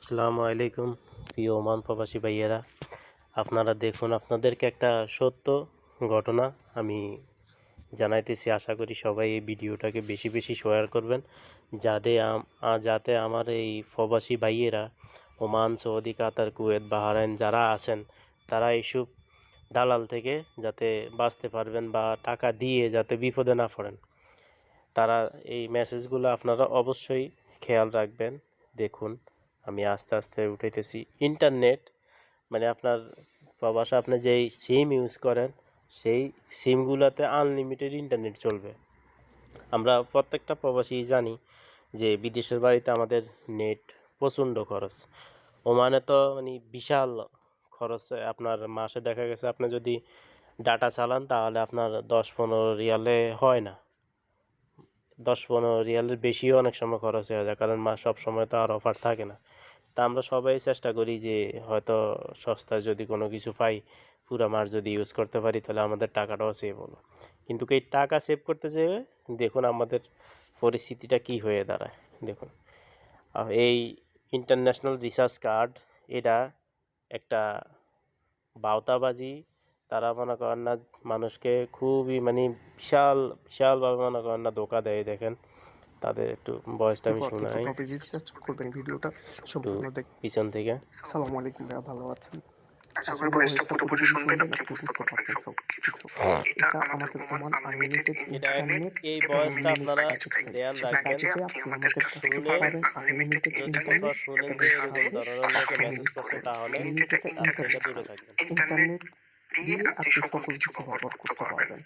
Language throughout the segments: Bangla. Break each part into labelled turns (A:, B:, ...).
A: আসসালামু আলাইকুম, প্রিয় ওমান প্রবাসী ভাইয়েরা। আপনারা দেখুন, আপনাদেরকে একটা সত্য ঘটনা আমি জানাইতেছি। আশা করি সবাই এই ভিডিওটাকে বেশি বেশি শেয়ার করবেন। যাতে যাতে আমার এই প্রবাসী ভাইয়েরা Oman, Saudi, Qatar, Kuwait, Bahrain যারা আছেন, তারা এইসব দালাল থেকে যাতে বাঁচতে পারবেন বা টাকা দিয়ে যাতে বিপদে না পড়েন। তারা এই মেসেজগুলো আপনারা অবশ্যই খেয়াল রাখবেন, দেখুন। আমি আস্তে আস্তে উঠাইতেছি। ইন্টারনেট মানে আপনার প্রবাসে আপনি যেই সিম ইউজ করেন, সেই সিমগুলোতে আনলিমিটেড ইন্টারনেট চলবে। আমরা প্রত্যেকটা প্রবাসী জানি যে বিদেশের বাড়িতে আমাদের নেট প্রচণ্ড খরচ। ওমানে তো মানে বিশাল খরচ। আপনার মাসে দেখা গেছে আপনি যদি ডাটা চালান, তাহলে আপনার দশ পনেরো রিয়ালে হয় না। দশ পনেরো রিয়ালের বেশিও অনেক সময় খরচ হয়ে যায়, কারণ মা সব সময় তো আর অফার থাকে না। তা আমরা সবাই চেষ্টা করি যে হয়তো সস্তায় যদি কোনো কিছু পাই, পুরা মাস যদি ইউজ করতে পারি, তাহলে আমাদের টাকাটাও সেভ হলো। কিন্তু এই টাকা সেভ করতে যেয়ে দেখুন আমাদের পরিস্থিতিটা কি হয়ে দাঁড়ায়, দেখুন। এই ইন্টারন্যাশনাল রিসার্চ কার্ড এটা একটা বাউতাবাজি তারা মনে করেন না মানুষকে খুবই মানে বিশাল বিশালভাবে মনে করেন না ধোকা দেয় দেখেন তাদের একটু বয়সটা আমি শোনাই
B: করবেন ভিডিওটা সম্পূর্ণ দেখ
A: পিছন থেকে
B: আসসালামু আলাইকুম ভালো আছেন
C: আশা করি ভয়েসটা পুরোপুরি শুনবেন আপনি বুঝতে পারবেন সব এটা আমাদের ওমান আনলিমিটেড ইন্টারনেট
A: এই
C: এবং
A: বয়সটা আপনারা ধ্যান রাখবেন
C: প্যাকেজে আপনি আমাদের কাছ থেকে পাবেন আনলিমিটেড ইন্টারনেট এবং সাথে
A: ধরনের
C: পাঁচশো
A: লোকে
C: মিনিট
A: মেসেজ করছে তাহলে
C: লিমিটেড
A: তার থেকে
C: ইন্টারনেট
A: দূরে থাকবেন
C: ইন্টারনেট দিয়ে আপনি সকল কিছু কভার পারবেন।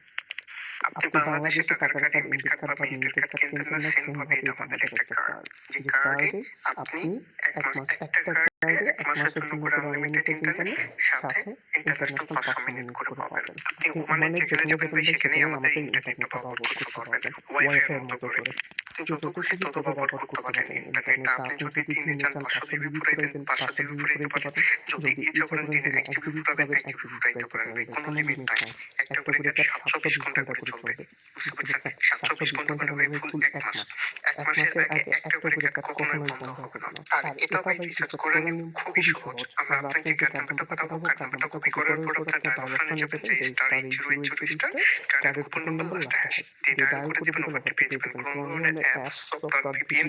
C: আপনি বাংলাদেশে টাকা কার্ড এমবির কার্ড বা মিনিটের কার্ড কিনতে না সেম ভাবে এটা আমাদের একটা কার্ড যে কার্ডে আপনি এক মাস একটা মাসের জন্য করে আনলিমিটেড ইন্টারনেট সাথে ইন্টারন্যাশনাল পাঁচশো মিনিট করে পাবেন। আপনি ওমানের যেখানে যাবেন ভাই সেখানেই আমাদের ইন্টারনেটটা ব্যবহার করতে পারবেন। ওয়াইফাই মতো করে আপনি যত খুশি তত ব্যবহার করতে পারেন। ইন্টারনেটটা আপনি যদি দিনে চান পাঁচশো জিবি ফুরাইতেন পাঁচশো জিবি ফুরাইতে পারেন যদি ইচ্ছা করেন দিনে এক জিবি ফুরাবেন এক জিবি ফুরাইতে পারেন। ভাই কোনো লিমিট নাই একটা করে কার্ড সাতশো বিশ ঘণ্টা করে চলবে বুঝতে পেরেছেন সাতশো বিশ ঘণ্টা করে ভাই ফুল এক মাস এক মাসের আগে একটা করে কার্ড কখনোই বন্ধ হবে না আর এটা ভাই রিসার্চ করে নিন খুবই সহজ। আমরা আপনাকে কার্ড নাম্বারটা পাঠাবো কার্ড নাম্বারটা কপি করার পর আপনার ডায়াল অপশনে যাবেন যে star eight zero eight zero star কার্ডের কুপন নম্বর লাস্ট হ্যাশ দিয়ে ডায়াল করে দেবেন ওভারটি পেয়ে যাবেন কোনো ধরনের অ্যাপস সফটওয়্যার ভিপিএন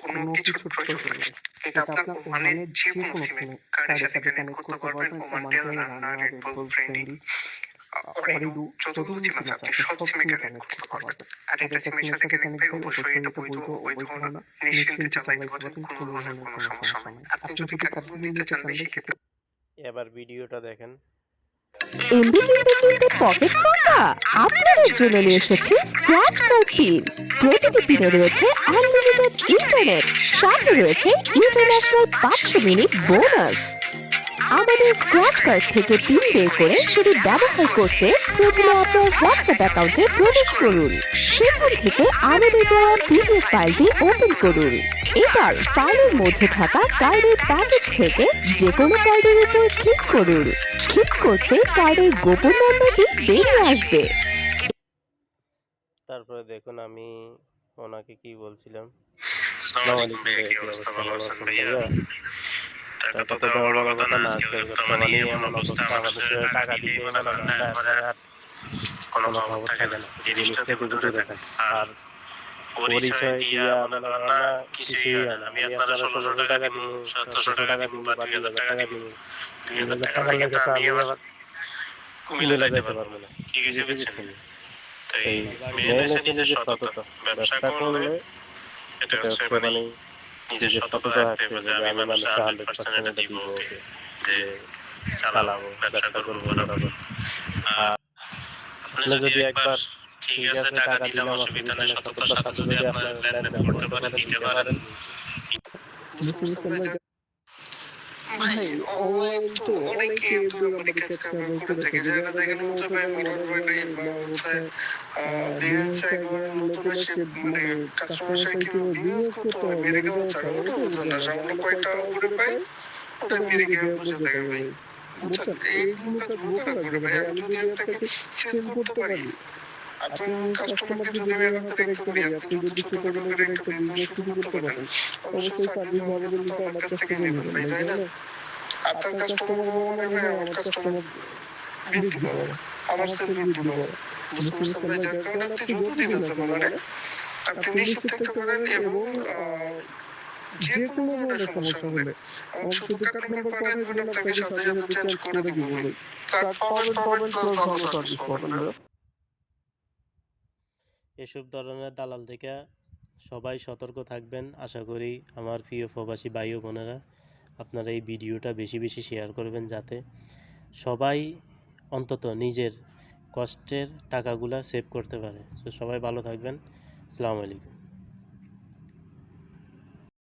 C: কোনো কিছু প্রয়োজন নেই। এটা আপনার ওমানের যে কোনো সিমে কার্ডের সাথে কানেক্ট করতে পারবেন Omantel Renna red friendly Ooredoo যতগুলো সিম আছে আপনি সব সিমে কানেক্ট করতে পারবেন আর এটা সিমের সাথে কানেক্ট হয়ে অবশ্যই এটা বৈধ বৈধ না। নিশ্চিন্তে চালাইতে পারবেন কোনো ধরনের কোনো সমস্যা নাই। আপনি যদি কার্ডগুলো নিতে চান ভাই সেক্ষেত্রে
A: এবার ভিডিওটা দেখেন।
D: এমবি কিনতে কিনতে পকেট ফাঁকা আপনাদের জন্য নিয়ে এসেছি স্ক্র্যাচ কার্ড পিন প্রতিটি পিনে রয়েছে আনলিমিটেড ইন্টারনেট সাথে রয়েছে ইন্টারন্যাশনাল পাঁচশো মিনিট বোনাস আমাদের স্ক্র্যাচ কার্ড থেকে পিন বের করে সেটি ব্যবহার করতে প্রথমে আপনার হোয়াটসঅ্যাপ অ্যাকাউন্টে প্রবেশ করুন। সেখান থেকে আমাদের দেওয়া পিডিএফ ফাইলটি ওপেন করুন। এবার ফাইলের মধ্যে থাকা কার্ডের প্যাকেজ থেকে যে কোনো কার্ডের উপর ক্লিক করুন। ক্লিক করতে কার্ডের গোপন নম্বরটি বেরিয়ে আসবে।
A: তারপরে দেখুন আমি ওনাকে কি বলছিলাম।
C: আসসালামু আলাইকুম ভাইয়া কি অবস্থা? ভালো আছেন ভাইয়া? টাকা তো দেওয়া বড় কথা না আজকে বর্তমানে এমন অবস্থা আমাদের টাকা আর কোনো খবর থাকে না জিনিসটা থেকে দূরে থাকেন আর পরিচয় দিয়া মনে করেন না কিছুই আমি আপনারা ষোলোশো টাকা দিব সতেরোশো টাকা দিব বা দুই হাজার টাকা দিব দুই হাজার টাকা লাগে তো আমি আবার কুমিল্লা যাইতে পারব না কি কিছু বুঝছেন তো এই মেন হচ্ছে নিজের সততা ব্যবসা করলে এটা হচ্ছে মানে নিজের সততা থাকতে হবে যে আমি মানুষ হান্ড্রেড পার্সেন্ট এটা দিব ওকে যে চালাবো ব্যবসা করব বরাবর। আপনি যদি একবার ঠিক আছে টাকা দিলাম অসুবিধা নেই সততার সাথে যদি আপনার লেনদেন করতে পারেন দিতে পারেন
B: ভাই অনলাইন তো অনেকে দুর্গাবাড়ি কাজ কারবার করে থাকে। যারা দেখেন হচ্ছে ভাই মরার ভয় নাই বা হচ্ছে বিজনেস একবার নতুন এসে মানে কাস্টমার সাথে কীভাবে বিজনেস করতে হয় মেরে গেলে ছাড়া। ওটা বুঝেন না সামান্য কয়টা উপরে পাই ওটা মেরে গিয়ে বসে থাকে ভাই। বুঝছেন? এইগুলো কাজ বোকারা করে ভাই। আমি যদি আপনাকে সেল করতে পারি আপনি কাস্টমারকে যদি আমি একটা রেখে করি আপনি যদি ছোট করে একটা বিজনেস শুরু করতে পারেন অবশ্যই সার্ভিস ভালো দিলে আমার কাছ থেকে নেবেন ভাই তাই না আপনার কাস্টমার মনে হয় আমার কাস্টমার বৃদ্ধি পাবে। আমার সেল বৃদ্ধি পাবে। বুঝতে পারছেন ভাই? যার কারণে আপনি যত দিবেন মানে আপনি নিশ্চিত থাকতে পারেন এবং যে কোনো ধরনের সমস্যা হলে আমার শুধু কার্ড নাম্বার পাঠিয়ে দিবেন আপনাকে সাথে সাথে চেঞ্জ করে দিব ভাই কার্ড পাবেন পাবেন প্লাস ভালো সার্ভিস পাবেন
A: এসব ধরনের দালাল থেকে সবাই সতর্ক থাকবেন আশা করি আমার প্রিয় প্রবাসী ভাই ও বোনেরা। আপনারা এই ভিডিওটা বেশি বেশি শেয়ার করবেন যাতে সবাই অন্তত নিজের কষ্টের টাকাগুলা সেভ করতে পারে। তো সবাই ভালো থাকবেন। আসসালামু আলাইকুম।